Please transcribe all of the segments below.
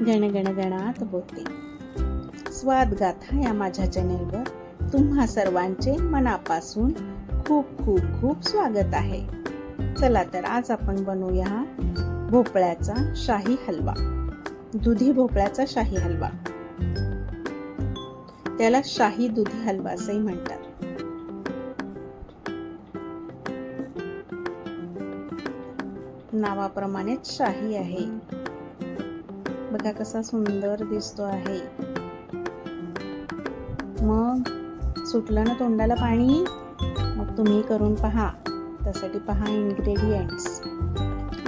गणगणगणात बोलते स्वाद गाथा या माझ्या चॅनेलवर तुम्हा सर्वांचे मनापासून खूप खूप खूप स्वागत आहे. चला तर आज आपण बनवूया भोपळ्याचा शाही हलवा. दुधी भोपळ्याचा शाही हलवा. त्याला शाही दुधी हलवा असेही म्हणतात. नावाप्रमाणेच शाही आहे. बघा कसा सुंदर दिसतो आहे. मग सुटलं ना तोंडाला पाणी? मग तुम्ही करून पहा. त्यासाठी पहा इन्ग्रेडियंट्स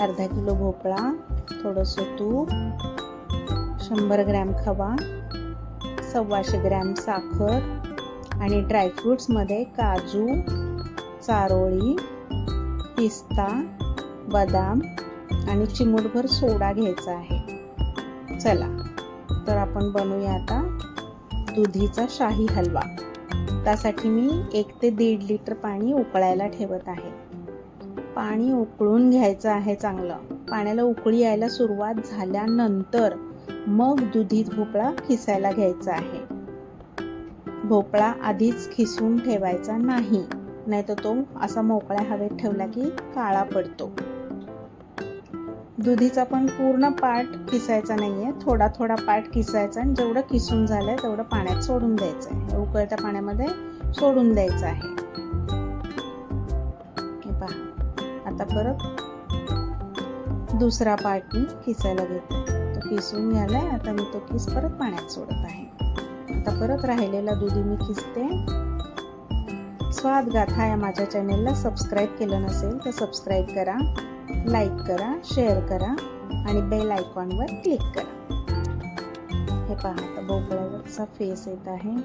अर्धा किलो भोपळा थोडंसं तूप शंभर ग्रॅम खवा सव्वाशे ग्रॅम साखर आणि ड्रायफ्रूट्समध्ये काजू चारोळी पिस्ता बदाम आणि चिमूटभर सोडा घ्यायचा आहे. चला तर आपण बनवूया आता दुधीचा शाही हलवा. त्यासाठी मी एक ते दीड लिटर पाणी उकळायला ठेवत आहे. पाणी उकळून घ्यायचं आहे चांगलं. पाण्याला उकळी यायला सुरुवात झाल्यानंतर मग दुधीत भोपळा खिसायला घ्यायचा आहे. भोपळा आधीच खिसून ठेवायचा नाही नाहीतर तो असा मोकळ्या हवेत ठेवला की काळा पडतो. दुधीचा पण पूर्ण पार्ट किसायचा आहे थोडा थोडा पार्ट किसायचा आणि जेवढं किसून झालं आहे तेवढं पाण्यात सोडून द्यायचं आहे उकळत्या पाण्यामध्ये सोडून द्यायचं आहे. हे पहा. आता परत दुसरा पार्ट मी किसायला घेते. तो किसून घ्यायला आहे आता मी तो किस परत पाण्यात सोडत आहे. आता परत राहिलेला दुधी मी किसते. स्वाद गाथा या माझ्या चॅनेलला सबस्क्राईब केलं नसेल तर सबस्क्राईब करा. लाईक करा शेअर करा आणि बेल आयकॉनवर क्लिक करा. हे पहा आता भोपळ्याचा फेस येत आहे.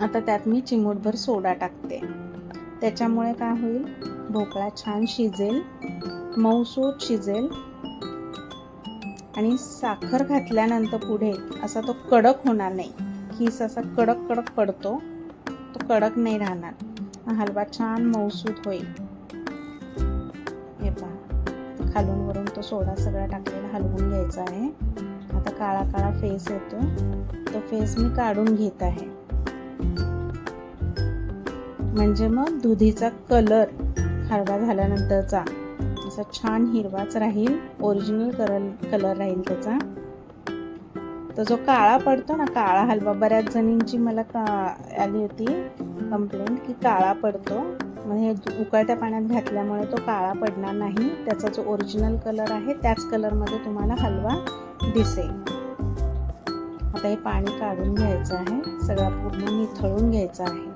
आता त्यात मी चिमूटभर सोडा टाकते. त्याच्यामुळे काय होईल? भोपळा छान शिजेल मऊसूत शिजेल आणि साखर घातल्यानंतर पुढे असा तो कडक होणार नाही. खीस असा कडक कडक पडतो. तो कडक नाही राहणार. हलवा छान मऊसूत होईल. खालून वरून तो सोडा सगळा टाकलेला हलवून घ्यायचा आहे. आता काळा काळा फेस येतो. तो फेस मी काढून घेत आहे. म्हणजे मग दुधीचा कलर हलवा झाल्यानंतरचा. असा छान हिरवाच राहील ओरिजिनल कलर कलर राहील त्याचा. तो जो काळा पडतो ना काळा हलवा बऱ्याच जणींची मला का आली होती कंप्लेंट की काळा पडतो. मग हे उकळत्या पाण्यात घातल्यामुळे तो काळा पडणार नाही. त्याचा जो ओरिजिनल कलर आहे त्याच कलरमध्ये तुम्हाला हलवा दिसेल. आता हे पाणी काढून घ्यायचं आहे. सगळा पूर्ण निथळून घ्यायचा आहे.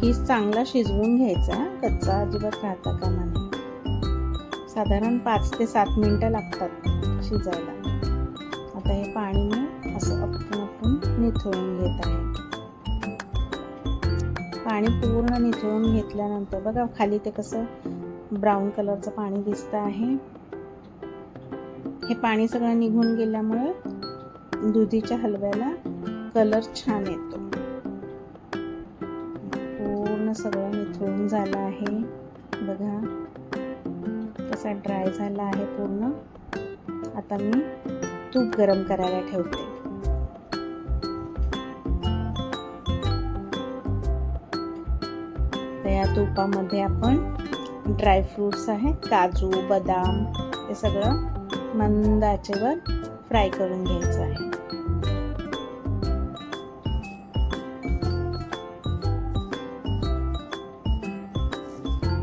कीस चांगला शिजवून घ्यायचा कच्चा अजिबात राहता का नाही साधारण पाच ते सात मिनटं लागतात शिजायला. आता हे पाणी मी आपण निथळून घेत आहे. पाणी पूर्ण निथळून घेतल्यानंतर बघा खाली ते कसं ब्राऊन कलरचं पाणी दिसतं आहे. हे पाणी सगळं निघून गेल्यामुळे दुधीच्या हलव्याला कलर छान येतो. पूर्ण सगळं निथळून झालं आहे. बघा कसा ड्राय झाला आहे पूर्ण. आता मी तूप गरम करायला ठेवते. आता या तुपामध्ये आपण ड्रायफ्रूट्स आहेत काजू बदाम हे सगळं मंद आचेवर फ्राय करून घ्यायचं आहे.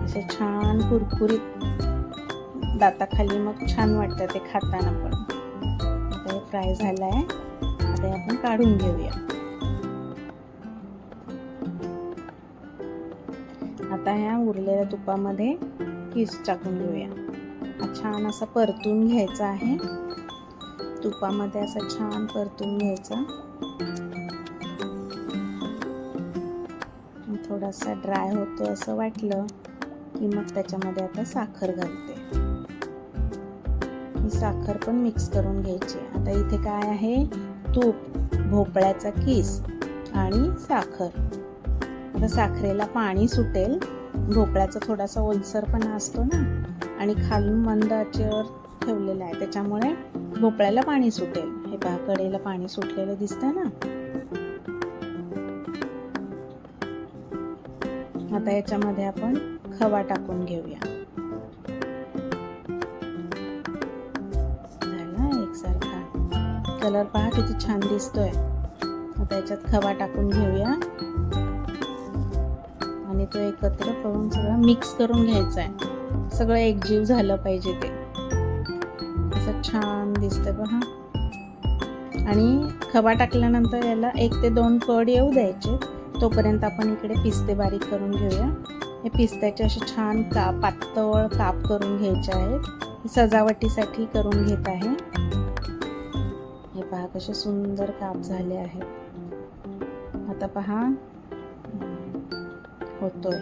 असे छान कुरकुरीत दाताखाली मग छान वाटतं ते खाताना पण. आता हे फ्राय झालं आहे आता आपण काढून घेऊया. उरलेल्या तुपामध्ये किस टाकून घेऊया. छान असा परतून घ्यायचा आहे. तुपामध्ये असं छान परतून घ्यायचा. थोडासा ड्राय होतो असं वाटलं की मग त्याच्यामध्ये आता साखर घालते. ही साखर पण मिक्स करून घ्यायची. आता इथे काय आहे? तूप भोपळ्याचा किस आणि साखर. आता साखरेला पाणी सुटेल. भोपळ्याचा थोडासा ओलसरपणा असतो ना? आणि खालून मंद आचेवर ठेवलेला आहे. त्याच्यामुळे भोपळ्याला पाणी सुटेल. हे पहा कडेला पाणी सुटलेलं दिसतंय ना? आता याच्यामध्ये आपण खवा टाकून घेऊया. झाला एकसारखा. कलर पहा किती छान दिसतोय. आता याच्यात खवा टाकून घेऊया. आणि तो एकत्र करून सगळं मिक्स करून घ्यायचा आहे सगळं एकजीव झालं पाहिजे ते. असं छान दिसतं पहा आणि खवा टाकल्यानंतर याला एक ते दोन कड येऊ द्यायचे. तोपर्यंत आपण इकडे पिस्ते बारीक करून घेऊया. हे पिस्त्याचे असे छान का पातळ काप करून घ्यायचे आहेत. सजावटीसाठी करून घेत आहे. हे पहा कसे सुंदर काप झाले आहेत. आता पहा. होतोय.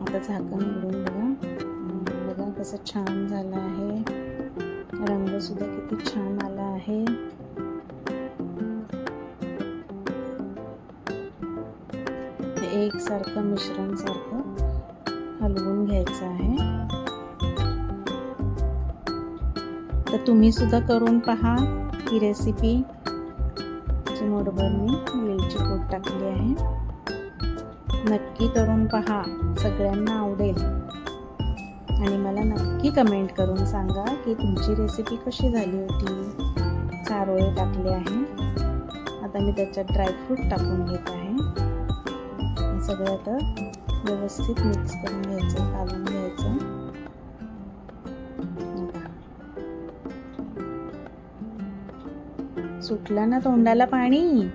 आता झाकण उघडून बघा. बघा कसं छान झालं आहे. रंग सुद्धा किती छान आला आहे. हे एकसारखं मिश्रण सारखं हलवून घ्यायचं आहे. तर तुम्ही सुद्धा करून पहा ही रेसिपी चिमोडभर मी वेलची पूड टाकली आहे. नक्की करून पहा. सगळ्यांना आवडेल. आणि मला नक्की कमेंट करून सांगा की तुमची रेसिपी कशी झाली होती? चारोळे टाकले आहे. आता मी त्याच्यात ड्रायफ्रूट टाकून घेत आहे. सगळं आता व्यवस्थित मिक्स करून घ्यायचं कालून घ्यायचं. सुटलं ना तोंडाला पाणी?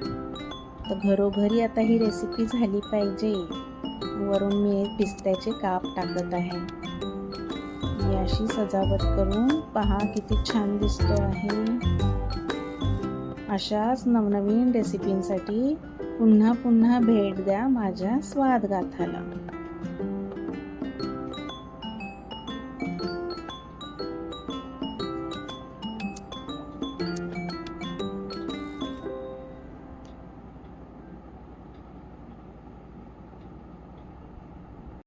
तर घरोघरी आता ही रेसिपी झाली पाहिजे. वरून मी पिस्त्याचे काप टाकत आहे. मी अशी सजावट करून पहा किती छान दिसतो आहे. अशाच नवनवीन रेसिपींसाठी पुन्हा पुन्हा भेट द्या माझ्या स्वादगाथाला.